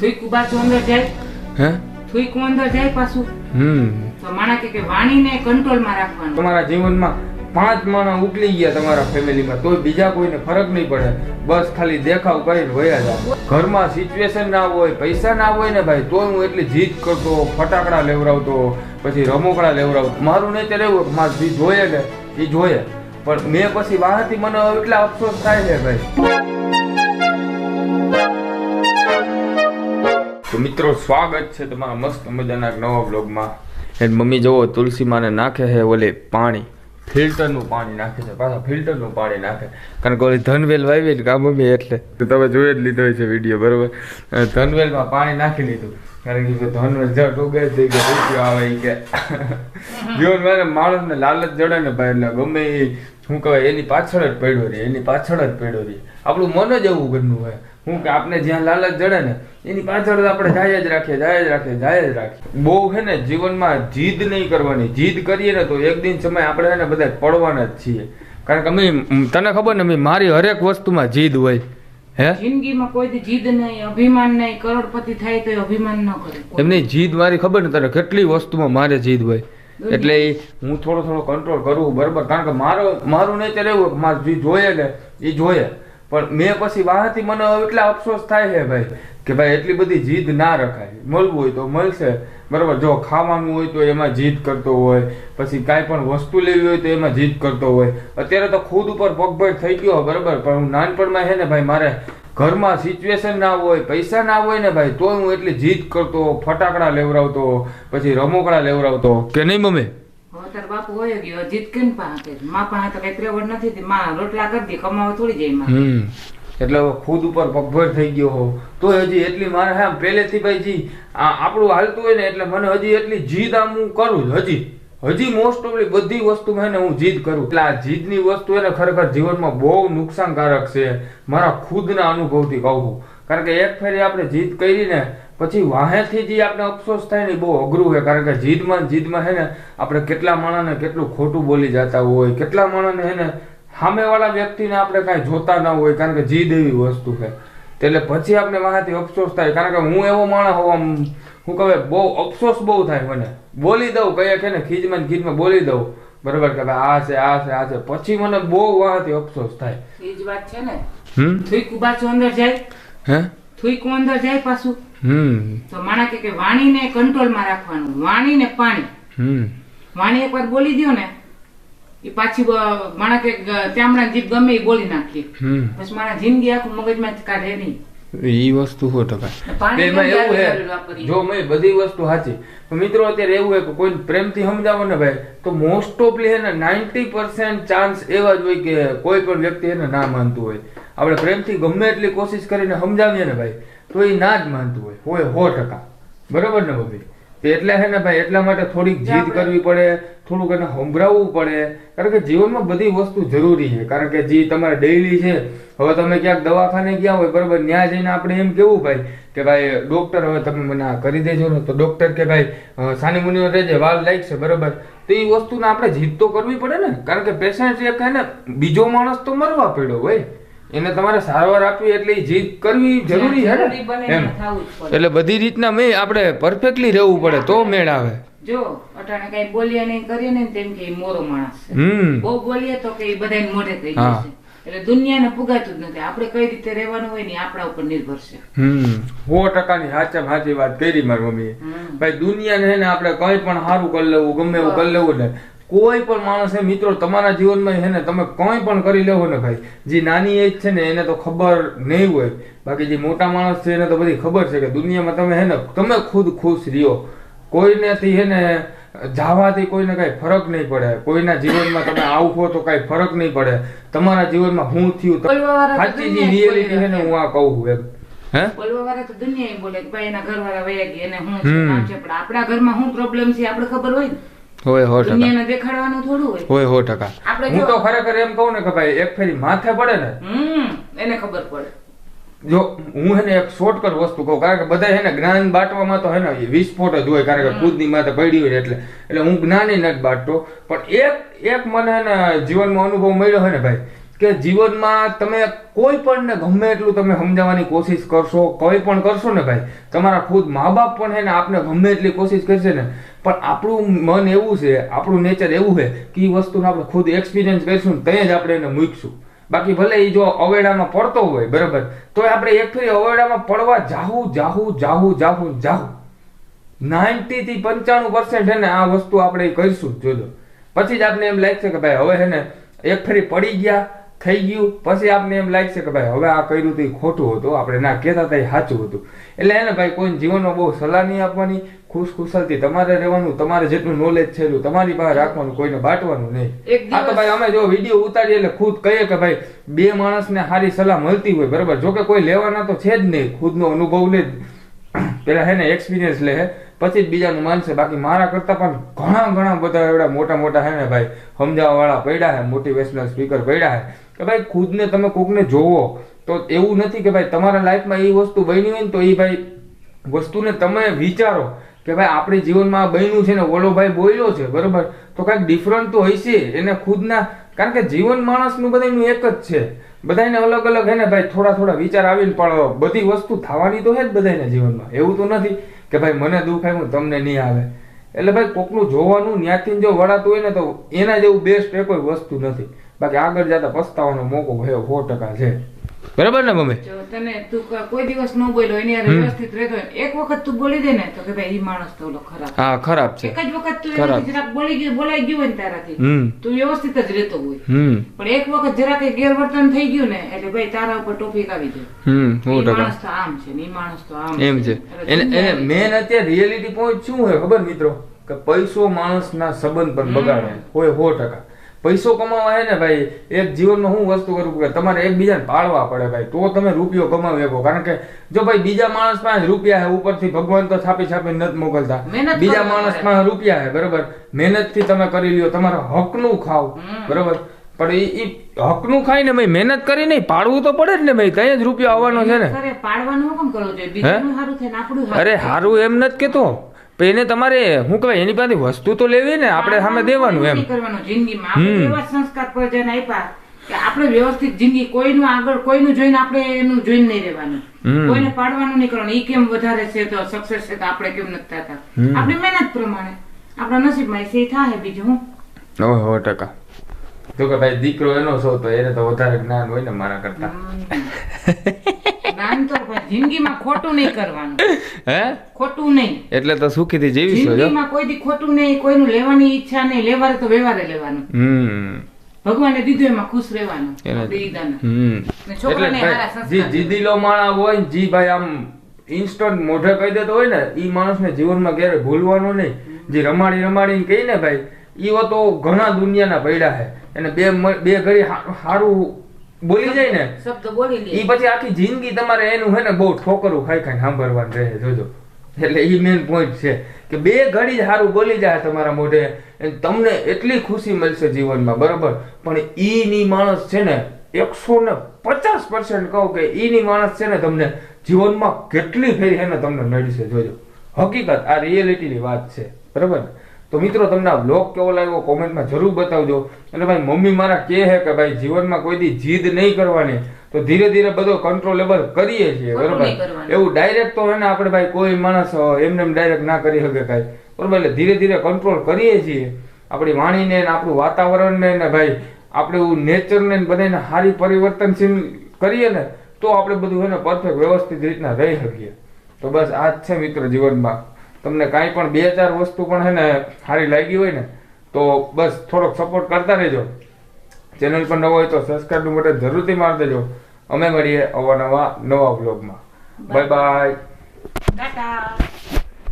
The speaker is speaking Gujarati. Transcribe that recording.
થૂકું પાછું અંદર જાય? હે? થૂકું અંદર જાય પાછું? હમ. તો માણા કે કે વાણીને કંટ્રોલમાં રાખવાનું. તમારા જીવનમાં પાંચ માણસ ઉકલી ગયા તમારા ફેમિલીમાં તોય બીજા કોઈને ફરક નહીં પડે. બસ ખાલી દેખાવ કરીને વયા જાવ ઘરમાં સિચ્યુએશન ના હોય પૈસા ના હોય ને ભાઈ તોય હું એટલી જીદ કરતો ફટાકડા લેવડાવતો પછી રમકડા લેવડાવતો. મારું નહીં ત્યારે એવું કે મારે જે જોઈએ ને એ જોઈએ. પણ મેં પછી બહારથી મને એટલા અફસોસ થાય છે ભાઈ. મિત્રો, સ્વાગત છે તમારા મસ્ત મજાના નવા બ્લોગમાં એટલે મમ્મી જોવો તુલસી માને નાખે છે ઓલે પાણી. ફિલ્ટરનું પાણી નાખે છે, પાછા ફિલ્ટરનું પાણી નાખે. કારણ કે ઓલી ધનવેલ વાવી ને કા મમ્મી એટલે. તો તમે જોઈ જ લીધો છે વીડિયો, બરોબર? ધનવેલમાં પાણી નાખી લીધું. કારણ કે ધનવેલ જ ઉગે થઈ રૂપિયો આવે કે. જીવન માણસને લાલચ જડે ને ભાઈ, એટલે ગમે એ શું કહેવાય, એની પાછળ જ પડ્યો રહે એની પાછળ જ પડ્યો રહે આપણું મન જ એવું ઘરનું હોય. હું કે આપણે જ્યાં લાલચ જડે ને એની પાછળ આપણે જાય જ રાખીએ જાય જ રાખીએ જાય જ રાખીએ. બહુ છે ને જીવનમાં જીદ નહીં કરવાની. જીદ કરીએ ને તો એક દિન સમય આપણે ને બધા પડવાના જ છીએ. કારણ કે અમે તને ખબર ને મારી હરેક વસ્તુમાં જીદ હોય. હે? જિંદગીમાં કોઈ જીદ નહીં અભિમાન નહીં કરોડપતિ થાય તો અભિમાન ન કરે. એમની જીદ મારી ખબર ને તને કેટલી વસ્તુમાં મારે જીદ હોય. એટલે હું થોડો થોડો કંટ્રોલ કરું બરાબર. કારણ કે મારો મારું નહીં ત્યારે એવું મારે જે જોઈએ ને એ જોઈએ. પણ મેં પછી વાહથી મને એટલા અફસોસ થાય છે ભાઈ, કે ભાઈ એટલી બધી જીદ ના રખાય. મળવું હોય તો મળશે. બરાબર, જો ખાવાનું હોય તો એમાં જીદ કરતો હોય. પછી કાંઈ પણ વસ્તુ લેવી હોય તો એમાં જીદ કરતો હોય. અત્યારે તો ખુદ ઉપર પગભર થઈ ગયો, બરાબર. પણ હું નાનપણમાં છે ને ભાઈ, મારે ઘરમાં સિચ્યુએશન ના હોય, પૈસા ના હોય ને ભાઈ, તોય હું એટલી જીદ કરતો, ફટાકડા લેવડાવતો, પછી રમકડા લેવડાવતો. કે નહીં મમ્મી? તાર બાપુ હોય ગયો જીદ કેમ પાસે માં પાસે તો કઈ ત્રેવડ નથી માં રોટલા કરી દે કમાવા થોડી જાય માં એટલે ખુદ ઉપર પગભર થઈ ગયો હો તો હજી એટલી મારે હા પહેલેથી ભાઈ જી આપણું હાલતું હોય ને એટલે મને હજી એટલી જીદ આમ હું કરું જ હજી. હજી મોસ્ટ ઓફલી બધી વસ્તુ ને હું જીદ કરું. એટલે આ જીદની વસ્તુ એને ખરેખર જીવનમાં બહુ નુકસાનકારક છે. મારા ખુદના અનુભવથી કહું કારણ કે એક ફેરી આપણે જીદ કરી ને પછી વાહેથી જે આપણે અફસોસ થાય ને બહુ અઘરું છે કારણ કે જીદમાં જીદમાં છે ને આપણે કેટલા માણસને કેટલું ખોટું બોલી જતા હોય કેટલા માણસને છે ને સામેવાળા વ્યક્તિને આપણે કાંઈ જોતા ના હોય કારણ કે જીદ એવી વસ્તુ છે. એટલે પછી આપણે વાહેથી અફસોસ થાય કારણ કે હું એવો માણસ હોવા હું કહે બહુ અફસોસ બહુ થાય મને. બોલી દઉં કહીએ કે ને ખીજમાં ખીજમાં બોલી દઉં. બરાબર કે આ છે આ છે આ છે. પછી મને બહુ વાહથી અફસોસ થાય. એ જ વાત છે ને. હમ? થૂકું પાછું અંદર જાય? હે? થૂકું અંદર જાય પાછું? તો માણા કે વાણીને કંટ્રોલમાં રાખવાનું વાણી ને પાણી વાણી એકવાર બોલી દો ને એ પાછી માણા કે ચામડા જીભ ગમે એ બોલી નાખીએ. પછી મારા જિંદગી આખું મગજમાં કાઢે નહીં. ઈ વસ્તુ સો ટકા. એમાં એવું હે જો મેં બધી વસ્તુ સાચી મિત્રો અત્યારે એવું હે કે કોઈ પ્રેમથી સમજાવો ને ભાઈ તો મોસ્ટ ઓફલી હે ને નાઇન્ટી પર્સન્ટ ચાન્સ એવા જ હોય કે કોઈ પણ વ્યક્તિ એને ના માનતું હોય. આપણે પ્રેમથી ગમે એટલી કોશિશ કરીને સમજાવીએ ને ભાઈ તો એ ના જ માનતું હોય. હોય સો ટકા. બરોબર ને ભાભી તો એટલે હે ને ભાઈ એટલા માટે થોડીક જીદ કરવી પડે થોડુંક એને સંભળાવવું પડે. કારણ કે જીવનમાં બધી વસ્તુ જરૂરી છે. કારણ કે જે તમારે ડેઈલી છે હવે તમે ક્યાંક દવાખાને ગયા હોય બરોબર ત્યાં જઈને આપણે એમ કેવું ભાઈ કે ભાઈ ડોક્ટર હવે તમે મને આ કરી દેજો ને. તો ડૉક્ટર કે ભાઈ સાની મુનિઓ રહેજે વાલ લાગશે. બરોબર. તો એ વસ્તુને આપણે જીદ તો કરવી પડે ને. કારણ કે પેશન્ટ એક હે ને બીજો માણસ તો મરવા પડ્યો હોય. એને તમારે સારવાર આપવી એટલે જીદ કરવી જરૂરી છે ને. એટલે બધી રીતના મેં આપણે પરફેક્ટલી રહેવું પડે તો મેળ આવે. જો અટાણે કઈ બોલીએ નહીં કરીએ ને તેમ કે મોરો માણસ છે. બહુ બોલીએ તો કે બધા બધાને મોઢે થઈ જશે. એટલે દુનિયાને પુગાતું જ નથી. આપણે કઈ રીતે રહેવાનું હોય ને આપણા ઉપર નિર્ભર છે. હમ. સો ટકાની સાચા સાચી વાત કરી મારી મમ્મીએ. ભાઈ દુનિયાને ને આપણે કઈ પણ સારું કરી લેવું ગમે એવું કરી લેવું ને કોઈ પણ માણસે મિત્રો તમારા જીવનમાં છે ને તમે કંઈ પણ કરી લેવો ને ભાઈ જે નાની એજ છે ને એને તો ખબર નહીં હોય. બાકી જે મોટા માણસ છે એને તો બધી ખબર છે કે દુનિયામાં તમે હે ને તમે ખુદ ખુશ રહ્યો. કોઈનેથી હે ને જાવાથી કોઈને કઈ ફરક નહીં પડે. કોઈના જીવનમાં તમે આવશો તો કઈ ફરક નહીં પડે. તમારા જીવનમાં હું થયું બોલવાવાળા સાચી જે રિયલિટી છે ને હું આ કહું છું એમ. હે? વાળા તો દુનિયા બોલે કે ભાઈ એના ઘરવાળા વયા ગયા એને હું છે પણ આપણા ઘરમાં શું પ્રોબ્લેમ છે આપણે ખબર હોય ને? હોય સો ટકા. દેખાડવાનું થોડું હોય. હોય સો ટકા. હું તો ખરેખર એમ કહું ને કે ભાઈ એક ફેરી માથે પડે ને એને ખબર પડે. જો હું હે ને એક શોર્ટકટ વસ્તુ કહું કારણ કે બધા હે ને જ્ઞાન બાંટવામાં તો હે ને વિસ્ફોટ જ હોય કારણ કે ખુદની માથે પડી હોય એટલે. એટલે હું જ્ઞાન નથી બાંટતો પણ એક એક મને હે ને જીવનમાં અનુભવ મળ્યો હે ને ભાઈ કે જીવનમાં તમે કોઈ પણ ને ગમે એટલું તમે સમજાવવાની કોશિશ કરશો, કોઈ પણ કરશો ને ભાઈ, તમારા ખુદ મા બાપ પણ છે ને આપને ગમે એટલી કોશિશ કરશે ને. પણ આપણું મન એવું છે, આપણું નેચર એવું છે કે એ વસ્તુને આપણે ખુદ એક્સપિરિયન્સ કરીશું ને ત્યાં જ આપણે એને મૂકશું. બાકી ભલે એ જો અવેડામાં પડતો હોય, બરાબર તો આપણે એક ફરી અવેડામાં પડવા જાહું જાહું જાહું જાહું જાહું. નાઇન્ટી થી પંચાણું પર્સન્ટ હે ને આ વસ્તુ આપણે કરીશું, જોજો. પછી જ આપને એમ લાગશે કે ભાઈ હવે હે ને, એક ફરી પડી ગયા થઈ ગયું. પછી આપને એમ લાગશે કે ભાઈ હવે આ કર્યું તો એ ખોટું હતું. આપણે ના કહેતા હતા એ સાચું હતું. એટલે એને ભાઈ કોઈ જીવનમાં બહુ સલાહ નહીં આપવાની. ખુશ ખુશાલથી તમારે રહેવાનું તમારે જેટલું નોલેજ છે એટલું તમારી પાસે રાખવાનું કોઈને બાંટવાનું નહીં. આ તો ભાઈ અમે જો વીડિયો ઉતારીએ એટલે ખુદ કહીએ કે ભાઈ બે માણસને સારી સલાહ મળતી હોય બરાબર? જો કે કોઈ લેવાના તો છે જ નહીં. ખુદનો અનુભવ લે. જ પેલા હે ને એક્સપિરિયન્સ લે હે. પછી જ બીજાનું માનશે. બાકી મારા કરતા પણ ઘણા ઘણા બધા એવડા મોટા મોટા હે ને ભાઈ સમજાવવા વાળા પડ્યા હે મોટિવેશનલ સ્પીકર પડ્યા હે. કે ભાઈ, ખુદને તમે કોકને જોવો, તો એવું નથી કે ભાઈ તમારા લાઈફમાં એ વસ્તુ બની હોય ને તો એ ભાઈ વસ્તુને તમે વિચારો કે ભાઈ આપણી જીવનમાં બન્યું છે ને, ઓલો ભાઈ બોલ્યો છે, બરોબર? તો કાંઈક ડિફરન્ટ તો હશે એને ખુદના, કારણ કે જીવન માણસનું બધાનું એક જ છે. બધાને અલગ અલગ હે ને ભાઈ, થોડા થોડા વિચાર આવીને, પણ બધી વસ્તુ થવાની તો છે જ બધાને જીવનમાં. એવું તો નથી કે ભાઈ મને દુઃખ આવ્યું તમને નહીં આવે. એટલે ભાઈ કોકનું જોવાનું, ન્યાથી જો વળાતું હોય ને તો એના જેવું બેસ્ટ એ કોઈ વસ્તુ નથી. બાકી આગળ જતા પસ્તાવાનો મોકો ભયો સો ટકા છે. બરાબર ને મમ્મી? તને તું કોઈ દિવસ ન બોલ્યો એની હારે વ્યવસ્થિત રહેતો એક વખત તું બોલી દે ને તો કે ભાઈ ઈ માણસ તો ઓલો ખરાબ હા ખરાબ છે. એક જ વખત તું ખરાબ. જરાક બોલી ગયો બોલાઈ ગયો ને તારાથી તું વ્યવસ્થિત જ રહેતો હોય. પણ એક વખત જરાક એ ગેરવર્તન થઈ ગયું ને એટલે ભાઈ તારા ઉપર ટોપિક આવી જાય. હમ સો ટકા. માણસ તો આમ છે ને ઈ માણસ તો આમ એમ છે. એને એને મેન અત્યારે રિયલિટી પોઈન્ટ શું હોય ખબર મિત્રો? કે પૈસો માણસના સંબંધ પર બગાડે. હોય સો ટકા. પૈસો કમાવા હે ને ભાઈ એક જીવનમાં હું વસ્તુ કરું કે તમારે એકબીજાને પાળવા પડે ભાઈ તો તમે રૂપિયો કમાવી શકો કારણ કે જો ભાઈ બીજા માણસ પાસે રૂપિયા હે ઉપરથી ભગવાન તો છાપી છાપી નથી મોકલતા. બીજા માણસ. પાસે રૂપિયા હે બરોબર? મહેનતથી તમે કરી લ્યો તમારા હકનું ખાવ બરોબર? પણ એ હકનું ખાય ને ભાઈ મહેનત કરી નહીં પાડવું તો પડે જ ને ભાઈ ત્યાં જ રૂપિયો આવવાનો છે ને? અરે હારું એમ નથી કેતો. એને તમારે શું કહેવાય એની પાસે વસ્તુ તો લેવી ને આપણે સામે દેવાનું એમ. જિંદગીમાં. આપણે એવા જ સંસ્કાર પ્રજાને આપ્યા કે આપણે વ્યવસ્થિત જિંદગી કોઈનું આગળ કોઈનું જોઈને આપણે એનું જોઈને નહીં રહેવાનું. કોઈને પાડવાનું નહીં કરવાનું. ઈ કેમ વધારે છે તો સક્સેસ છે તો આપણે કેમ નથી થતા? આપણે મહેનત પ્રમાણે. આપણા નસીબમાં એ થાય બીજું હું. સો ટકા. તો કે ભાઈ દીકરો એનો છો તો એને તો વધારે જ્ઞાન હોય ને મારા કરતા. જ્ઞાન તો જિંદગીમાં ખોટું નહીં કરવાનું. હે? ખોટું નહીં. એટલે તો સુખીથી જીવીશું જિંદગીમાં કોઈ દી ખોટું નહીં કોઈનું લેવાની ઈચ્છા નહીં લેવારે તો વ્યવહારે લેવાનું. હમ. ભગવાને દીધું એમાં ખુશ રહેવાનું એટલે જીદીલો હોય ને જી ભાઈ આમ ઇન્સ્ટન્ટ મોઢે કહી દેતો હોય ને ઈ માણસને જીવનમાં ક્યારે ભૂલવાનો નહીં. જે રમાડી રમાડીને કહી ને ભાઈ ઈ તો ઘણા દુનિયાના પૈડા છે એને બે બે ઘડી સારું બોલી જાય ને? શબ્દ બોલી લે. ઈ પછી આખી જિંદગી તમારે એનું હે ને બહુ ઠોકરું ખાઈ ખાઈ સાંભળવાનું રહે જોજો. એટલે ઈ મેન પોઈન્ટ છે કે બે ઘડી જ સારું બોલી જાય તમારા મોઢે તમને એટલી ખુશી મળશે જીવનમાં બરાબર? પણ ઈ ની માણસ છે ને એકસો ને પચાસ પર્સન્ટ કહું કે ઈ ની માણસ છે ને તમને જીવનમાં કેટલી ફેરી હે ને તમને નડશે જોજો. હકીકત આ રિયાલિટીની વાત છે બરાબર? ને? તો મિત્રો તમને આ બ્લોગ કેવો લાગ્યો? કોમેન્ટમાં જરૂર બતાવજો. અને ભાઈ મમ્મી મારા કહે છે કે ભાઈ જીવનમાં કોઈ દી જીદ નહીં કરવાની. તો ધીરે ધીરે બધો કંટ્રોલેબલ કરીએ છીએ બરાબર. એવું ડાયરેક્ટ તો હે ને આપણે ભાઈ કોઈ માણસ એમને એમ ડાયરેક્ટ ના કરી શકે કાંઈ. બરાબર? એટલે ધીરે ધીરે કંટ્રોલ કરીએ છીએ. આપણી વાણીને આપણું વાતાવરણને ને ભાઈ આપણું નેચરને ને બધાને સારી પરિવર્તનશીલ કરીએ ને તો આપણે બધું હે ને પરફેક્ટ વ્યવસ્થિત રીતના રહી શકીએ. તો બસ આ જ છે મિત્ર જીવનમાં. તમને કાંઈ પણ બે ચાર વસ્તુ પણ હે ને સારી લાગી હોય ને તો બસ થોડોક સપોર્ટ કરતા રહેજો. ચેનલ પર નવો હોય તો સબસ્ક્રાઈબનું બટન જરૂરથી મારી દેજો. અમે મળીએ અવાનવા નવા બ્લોગમાં બાય બાય